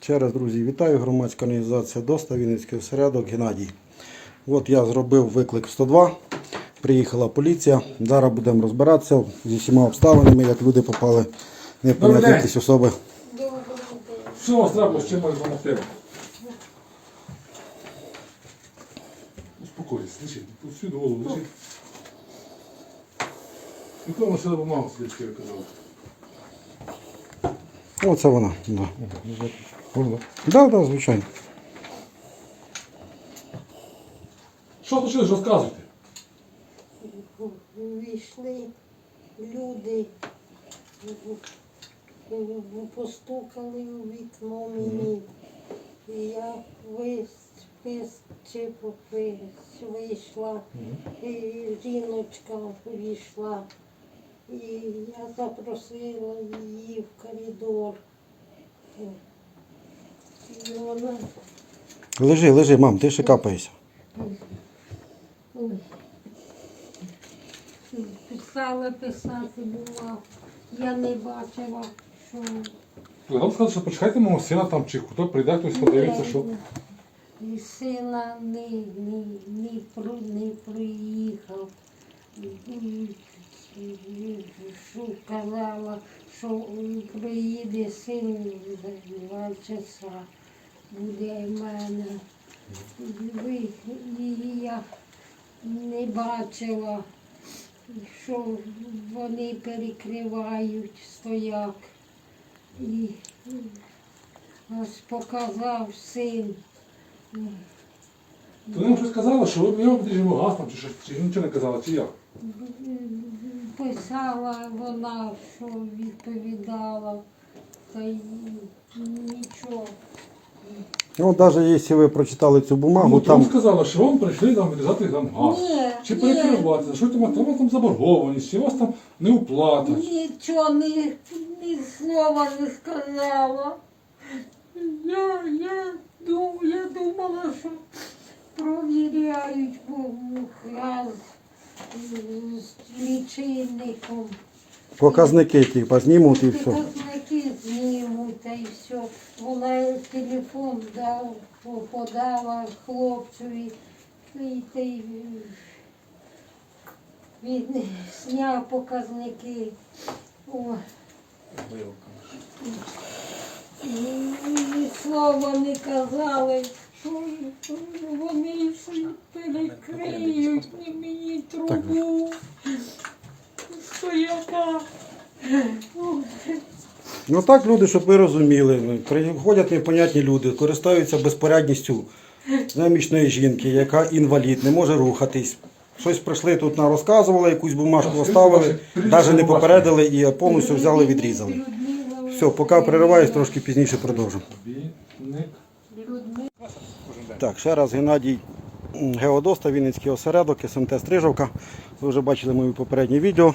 Ще раз, друзі, вітаю. Громадська організація ДОСТА, Вінницький осередок Геннадій. От я зробив виклик в 102. Приїхала поліція. Зараз будемо розбиратися зі всіма обставинами, як люди попали Добрий непоняті якісь особи. Що вас трапилось, чим можна допомогти? вам? Успокойтесь, лежіть. Всюди голову лежіть. Яку носили бумагу слідчі казали? Оце вона. Да. Да, да, звичайно. Що случилось, розказуйте. Війшли люди, постукали у вікно мені. І я вийшла, і жіночка вийшла. І я запросила її в коридор. І вона Лежи, лежи, мам, ти ще капаєшся. Ой. Писала писати була. Я не бачила, що Нам сказали, що почекайте мого сина там, чи хто прийде, хтось подивиться, що. і сина не, не, не, про, не приїхав. І, казала, що приїде син за два часа. Буде в мене. І я не бачила, що вони перекривають стояк. І показав син. То нам щось казали, що ви його газ там, чи щось, чи нічого не казали, чи як? Писала вона, що відповідала, та й нічого. Ну, навіть якщо ви прочитали цю бумагу, Ну, там там сказали, що вам прийшли там відрізати там газ. Ні, Чи ні. перекривати, що там, там, там заборгованість, чи у вас там неуплата. Нічого ні, ні слова не сказала. Я, я, дум, я думала, що провіряють бо газ з показники типу, знімуть і все. Показники знімуть та й все. Вона телефон дав, подала хлопцеві. І та й він зняв показники. О. І, і слова не казали, що вони всі перекриють мені трубу. Стояка. Ну так, люди, щоб ви розуміли, приходять непонятні люди, користуються безпорядністю немічної жінки, яка інвалід, не може рухатись. Щось прийшли тут на розказували, якусь бумажку оставили, навіть не попередили і повністю взяли, відрізали. Все, поки перериваюсь, трошки пізніше продовжу. Так, ще раз Геннадій Геодоста, Вінницький осередок, СМТ Стрижовка. Ви вже бачили моє попереднє відео.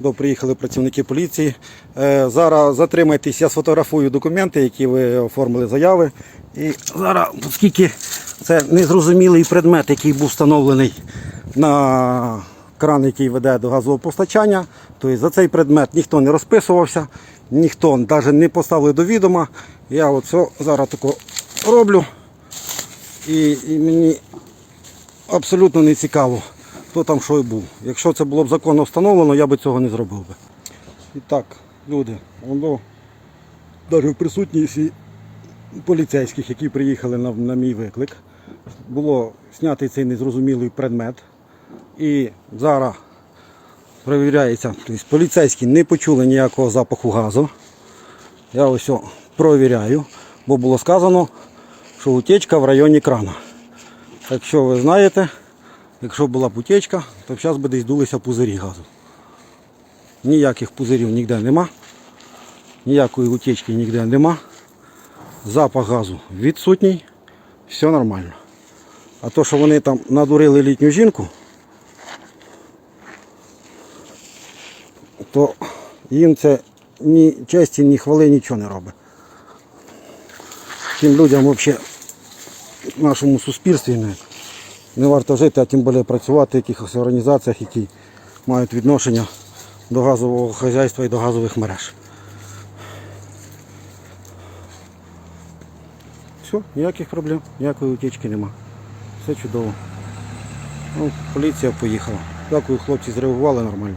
До приїхали працівники поліції. Е, зараз затримайтесь, я сфотографую документи, які ви оформили заяви. І зараз, оскільки це незрозумілий предмет, який був встановлений на кран, який веде до газового постачання, то за цей предмет ніхто не розписувався, ніхто навіть не поставив до відома. Я все зараз тако роблю. І, і мені абсолютно не цікаво, хто там що і був. Якщо це було б законно встановлено, я би цього не зробив би. І так, люди, воно навіть в присутності поліцейських, які приїхали на, на мій виклик, було знятий цей незрозумілий предмет. І зараз перевіряється, тобто поліцейські не почули ніякого запаху газу. Я ось провіряю, бо було сказано, що утечка в районі крана. Якщо ви знаєте, якщо була б утечка, то зараз би десь дулися пузирі газу. Ніяких пузирів ніде нема, ніякої утечки ніде нема. Запах газу відсутній, все нормально. А то, що вони там надурили літню жінку, то їм це ні честі, ні хвали нічого не робить. Тим людям взагалі в нашому суспільстві не, не варто жити, а тим більше працювати в якихось організаціях, які мають відношення до газового хазяйства і до газових мереж. Все, ніяких проблем, ніякої утечки нема. Все чудово. Ну, поліція поїхала. Дякую, хлопці зреагували нормально.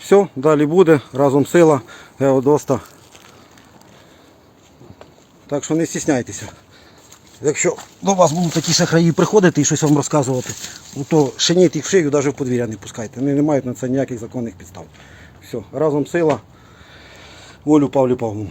Все, далі буде. Разом сила, Геодоста. Так що не стісняйтеся. Якщо до вас будуть такі шахраї приходити і щось вам розказувати, ну то шиніть їх в шию, навіть в подвір'я не пускайте. Вони не мають на це ніяких законних підстав. Все, разом сила. Волю Павлю Павловну.